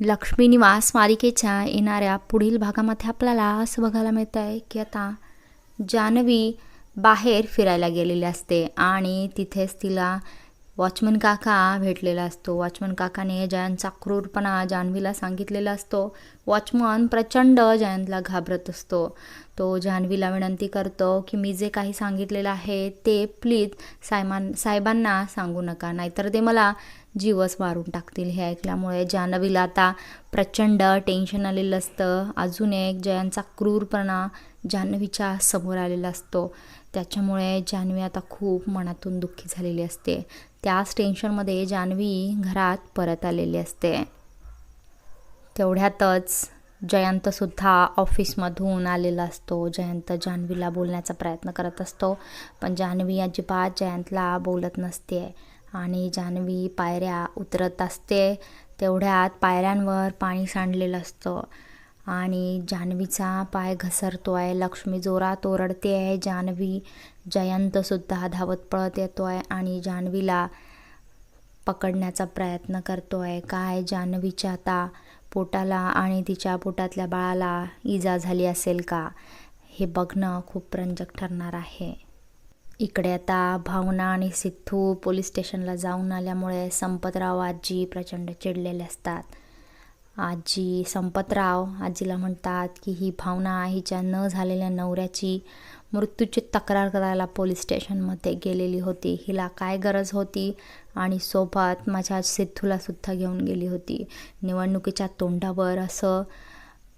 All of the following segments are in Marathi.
लक्ष्मी निवास मालिकेच्या येणाऱ्या पुढील भागामध्ये आपल्याला असं बघायला मिळतं आहे की आता जान्हवी बाहेर फिरायला गेलेली असते आणि तिथेच तिला वॉचमन काका भेटलेला असतो. वॉचमन काकाने जयंतचा क्रूरपणा जान्हवीला सांगितलेला असतो. वॉचमन प्रचंड जयंतला घाबरत असतो. तो जान्हवीला विनंती करतो की मी जे काही सांगितलेलं आहे ते प्लीज सायमान साहेबांना सांगू नका नाहीतर ते मला जीवच मारून टाकतील. हे ऐकल्यामुळे जान्हवीला आता प्रचंड टेन्शन आलेलं असतं. अजून एक जयांचा क्रूरपणा जान्हवीच्या समोर आलेला असतो. त्याच्यामुळे जान्हवी आता खूप मनातून दुःखी झालेली असते. त्याच टेन्शनमध्ये जान्हवी घरात परत आलेली असते. तेवढ्यातच जयंतसुद्धा ऑफिसमधून आलेला असतो. जयंत जान्हवीला बोलण्याचा प्रयत्न करत असतो. पण जान्हवी अजिबात जयंतला बोलत नसते आणि जान्हवी पायऱ्या उतरत असते. तेवढ्यात पायऱ्यांवर पाणी सांडलेलं असतं. आणि जान्हवीचा पाय घसरतो आहे लक्ष्मी जोरात ओरडते आहे जान्हवी जयंतसुद्धा धावत पळत येतो आहे आणि जान्हवीला पकडण्याचा प्रयत्न करतो आहे काय जान्हवीच्या आता पोटाला आणि तिच्या पोटातल्या बाळाला इजा झाली असेल का? हे बघणं खूप रंजक ठरणार आहे. इकडे आता भावना आणि सिद्धू पोलीस स्टेशनला जाऊन आल्यामुळे संपतराव आजी प्रचंड चिडलेले असतात. आजी संपतराव आजीला म्हणतात की ही भावना हिच्या न झालेल्या नवऱ्याची मृत्यूची तक्रार करायला पोलीस स्टेशनमध्ये गेलेली होती. हिला काय गरज होती? आणि सोबत माझ्या सिद्धूलासुद्धा घेऊन गेली होती. निवडणुकीच्या तोंडावर असं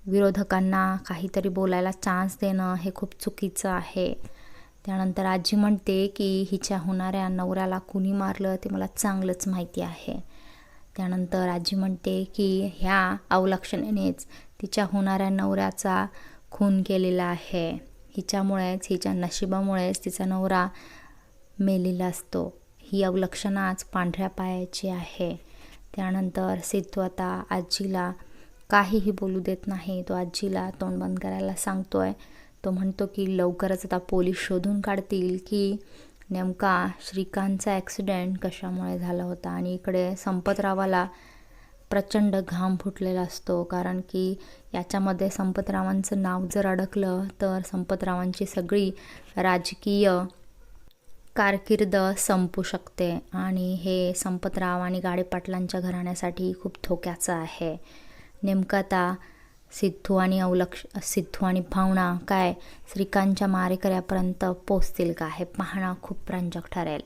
विरोधकांना काहीतरी बोलायला चान्स देणं हे खूप चुकीचं आहे. त्यानंतर आजी म्हणते की हिच्या होणाऱ्या नवऱ्याला कुणी मारलं ते मला चांगलंच माहिती आहे. त्यानंतर आजी म्हणते की ह्या अवलक्षणेनेच तिच्या होणाऱ्या नवऱ्याचा खून केलेला आहे. हिच्यामुळेच हिच्या नशिबामुळेच तिचा नवरा मेलेला असतो. ही अवलक्षणं आज पांढऱ्या पायाची आहे. त्यानंतर सिद्धू आता आजीला काहीही बोलू देत नाही. तो आजीला तोंड बंद करायला सांगतो आहे तो म्हणतो की लवकरच आता पोलीस शोधून काढतील की नेमका श्रीकांतचा ॲक्सिडेंट कशामुळे झाला होता? आणि इकडे संपतरावाला प्रचंड घाम फुटलेला असतो कारण की याच्यामध्ये संपतरावांचं नाव जर अडकलं तर संपतरावांची सगळी राजकीय कारकीर्द संपू शकते. आणि हे संपतराव आणि गाडीपाटलांच्या घराण्यासाठी खूप धोक्याचं आहे. नेमकं आता सिद्धू आणि अवलक्ष सिद्धू आणि भावना काय श्रीकांतच्या मारेकऱ्यापर्यंत पोचतील का? हे पाहणं खूप रंजक ठरेल.